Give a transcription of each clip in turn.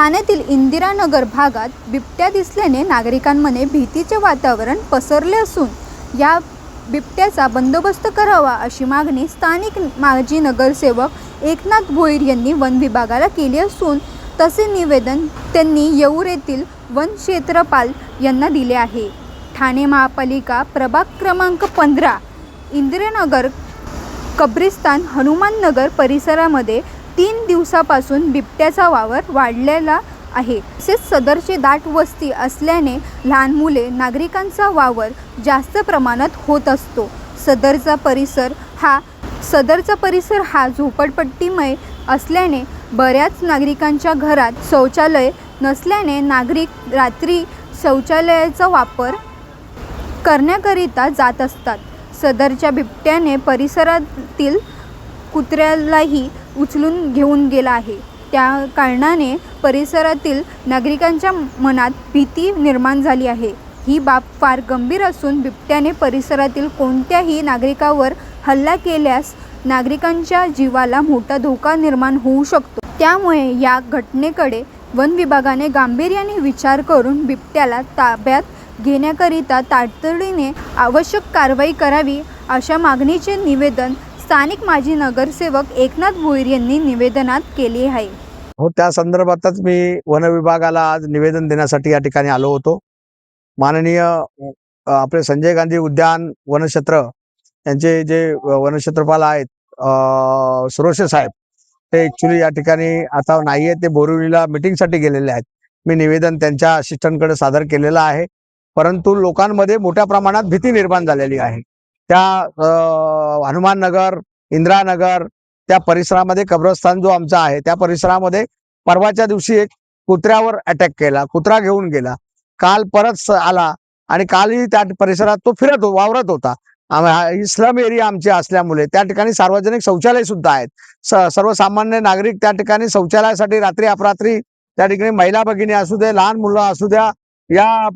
ठाण्यातील इंदिरानगर भागात बिबट्या दिसल्याने नागरिकांमध्ये भीतीचे वातावरण पसरले असून या बिबट्याचा बंदोबस्त करावा अशी मागणी स्थानिक माजी नगरसेवक एकनाथ भोईर यांनी वन विभागाला केली असून तसे निवेदन त्यांनी येऊर येथील वन क्षेत्रपाल यांना दिले आहे. ठाणे महापालिका प्रभाग क्रमांक पंधरा इंदिरानगर कब्रिस्तान हनुमाननगर परिसरामध्ये दिवसापासून बिबट्याचा वावर वाढलेला आहे. तसेच सदरची दाट वस्ती असल्याने लहान मुले नागरिकांचा वावर जास्त प्रमाणात होत असतो. सदरचा परिसर हा सदरचा परिसर हा झोपडपट्टीमय असल्याने बऱ्याच नागरिकांच्या घरात शौचालय नसल्याने नागरिक रात्री शौचालयाचा वापर करण्याकरिता जात असतात. सदरच्या बिबट्याने परिसरातील कुत्र्यालाही उचलून घेऊन गेला आहे. त्या कारणाने परिसरातील नागरिकांच्या मनात भीती निर्माण झाली आहे. ही बाब फार गंभीर असून बिबट्याने परिसरातील कोणत्याही नागरिकावर हल्ला केल्यास नागरिकांच्या जीवाला मोठा धोका निर्माण होऊ शकतो. त्यामुळे या घटनेकडे वन विभागाने गांभीर्याने विचार करून बिबट्याला ताब्यात घेण्याकरिता तातडीने आवश्यक कारवाई करावी अशा मागणीचे निवेदन स्थानिक माजी नगरसेवक एकनाथ भोईर यांनी निवेदनात केली आहे. हो त्या संदर्भातच मी वन विभागाला आज निवेदन देण्यासाठी या ठिकाणी आलो होतो. माननीय आपले संजय गांधी उद्यान वनक्षेत्र यांचे जे वनक्षेत्रपाल आहेत अ, सुरोशे साहेब ते ऍक्च्युली या ठिकाणी आता नाही आहेत ते बोरिवलीला मिटिंगसाठी गेलेले आहेत. मी निवेदन त्यांच्या असिस्टंटकडे सादर केलेलं आहे. परंतु लोकांमध्ये मोठ्या प्रमाणात भीती निर्माण झालेली आहे. त्या हनुमाननगर इंदिरानगर त्या परिसरामध्ये कब्रस्तान जो आमचा आहे त्या परिसरामध्ये परवाच्या दिवशी एक कुत्र्यावर अटॅक केला कुत्रा घेऊन गेला. काल परत आला आणि कालही त्या परिसरात तो फिरत वावरत होता. आम- इस्लाम एरिया आमचे असल्यामुळे त्या ठिकाणी सार्वजनिक शौचालय सुद्धा आहेत. स- सर्वसामान्य नागरिक त्या ठिकाणी शौचालयासाठी रात्री अपरात्री त्या ठिकाणी महिला भगिनी असू दे लहान मुलं असू द्या या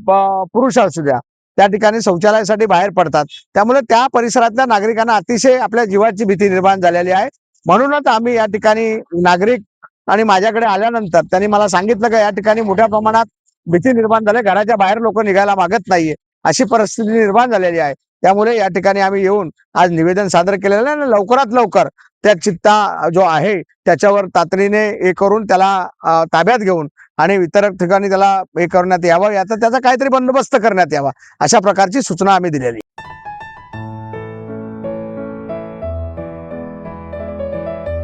पुरुष असू द्या. त्या ठिकाणी शौचालयासाठी बाहेर पडतात. त्यामुळे त्या परिसरातल्या नागरिकांना अतिशय आपल्या जीवाची भीती निर्माण झालेली आहे. म्हणूनच आम्ही या ठिकाणी नागरिक आणि माझ्याकडे आल्यानंतर त्यांनी मला सांगितलं का या ठिकाणी मोठ्या प्रमाणात भीती निर्माण झाली घराच्या बाहेर लोक निघायला मागत नाहीये. अशी परिस्थिती निर्माण झालेली आहे. त्यामुळे या ठिकाणी आम्ही येऊन आज निवेदन सादर केलेलं आहे आणि लवकरात लवकर त्या चित्ता जो आहे त्याच्यावर तातडीने हे करून त्याला ताब्यात घेऊन आणि इतर ठिकाणी त्याला हे करण्यात यावं याचा त्याचा काहीतरी बंदोबस्त करण्यात यावा अशा प्रकारची सूचना आम्ही दिलेली